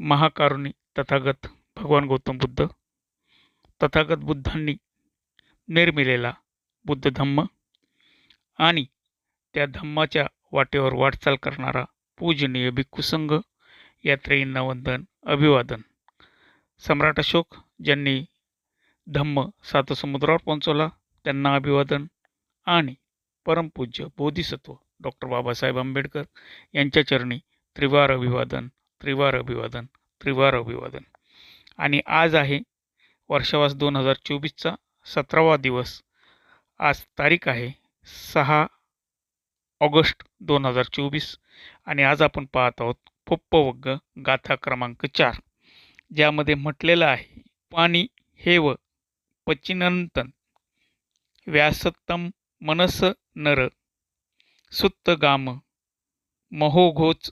महाकारुणी तथागत भगवान गौतम बुद्ध तथागत बुद्धांनी निर्मिलेला बुद्ध धम्म आणि त्या धम्माच्या वाटेवर वाटचाल करणारा पूजनीय भिक्खुसंघ यात्रेंना वंदन अभिवादन. सम्राट अशोक ज्यांनी धम्म सात समुद्रावर पोहोचवला त्यांना अभिवादन आणि परमपूज्य बोधिसत्व डॉक्टर बाबासाहेब आंबेडकर यांच्या चरणी त्रिवार अभिवादन त्रिवार अभिवादन त्रिवार अभिवादन. आणि आज आहे वर्षावास दोन हजार चोवीसचा सतरावा दिवस. आज तारीख आहे सहा ऑगस्ट दोन हजार चोवीस आणि आज आपण पाहत आहोत पुप्पवग्ग गाथा क्रमांक चार ज्यामध्ये म्हटलेलं आहे पाणी हे व पचिनंतन व्यासत्तम मनस नर सुत्त गाम महोघोच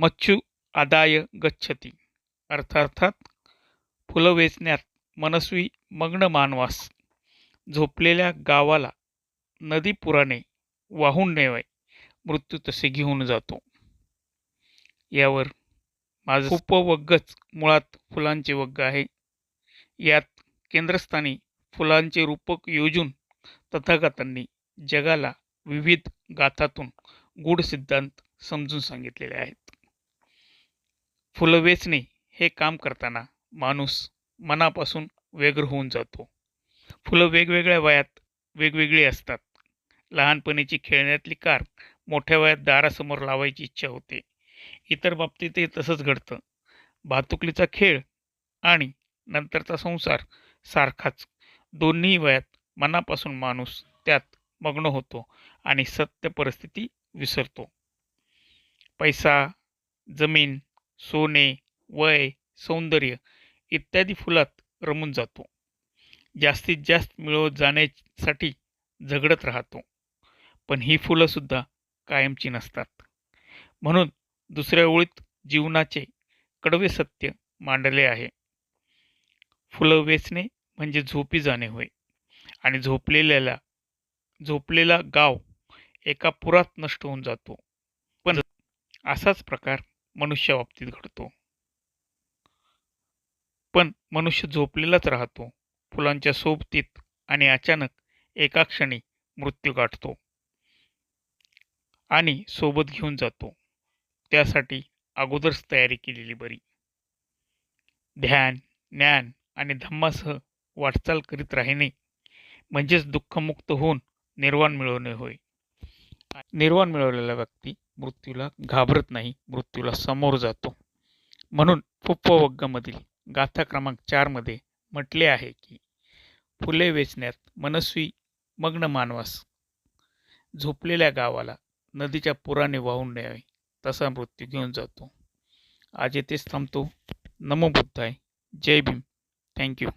मच्छू आदाय गच्छती. अर्थार्थात फुलं वेचण्यात मनस्वी मग्न मानवास. झोपलेल्या गावाला नदी पुराने वाहून नेवाय. मृत्यू तसे घेऊन जातो. यावर माझं उपवग्गच मुळात फुलांचे वग्ग आहे. यात केंद्रस्थानी फुलांचे रूपक योजून तथागतांनी जगाला विविध गाथातून गूढ सिद्धांत समजून सांगितलेले आहेत. फुलं वेचणे हे काम करताना माणूस मनापासून व्यग्र होऊन जातो. फुलं वेगवेगळ्या वयात वेगवेगळी असतात. लहानपणीची खेळण्यातली कार मोठ्या वयात दारासमोर लावायची इच्छा होते. इतर बाबतीतही तसंच घडतं. भातुकलीचा खेळ आणि नंतरचा संसार सारखाच. दोन्ही वयात मनापासून माणूस त्यात मग्न होतो आणि सत्य परिस्थिती विसरतो. पैसा जमीन सोने वय सौंदर्य इत्यादी फुलात रमून जातो. जास्तीत जास्त मिळवत जाण्यासाठी झगडत राहतो. पण ही फुलंसुद्धा कायमची नसतात. म्हणून दुसऱ्या ओळीत जीवनाचे कडवे सत्य मांडले आहे. फुलं वेचणे म्हणजे झोपी जाणे होय. आणि झोपलेल्याला झोपलेला गाव एका पुरात नष्ट होऊन जातो. पण असाच प्रकार मनुष्याबाबतीत घडतो. पण मनुष्य झोपलेलाच राहतो. फुलांच्या सोबतीत आणि अचानक एका क्षणी मृत्यू गाठतो. आणि सोबत घेऊन जातो. त्यासाठी अगोदरच तयारी केलेली बरी. ध्यान ज्ञान आणि धम्मासह वाटचाल करीत राहणे म्हणजेच दुःखमुक्त होऊन निर्वाण मिळवणे होय. निर्वाण मिळवलेला व्यक्ती मृत्यूला घाबरत नाही मृत्यूला समोर जातो. म्हणून फुप्पवग्गमधील गाथा क्रमांक चारमध्ये म्हटले आहे की फुले वेचण्यात मनस्वी मग्न मानवास झोपलेल्या गावाला नदीच्या पुराने वाहून न्यावे तसा मृत्यू घेऊन जातो. आज येथेच थांबतो. नमो बुद्धाय. जय भीम. थँक्यू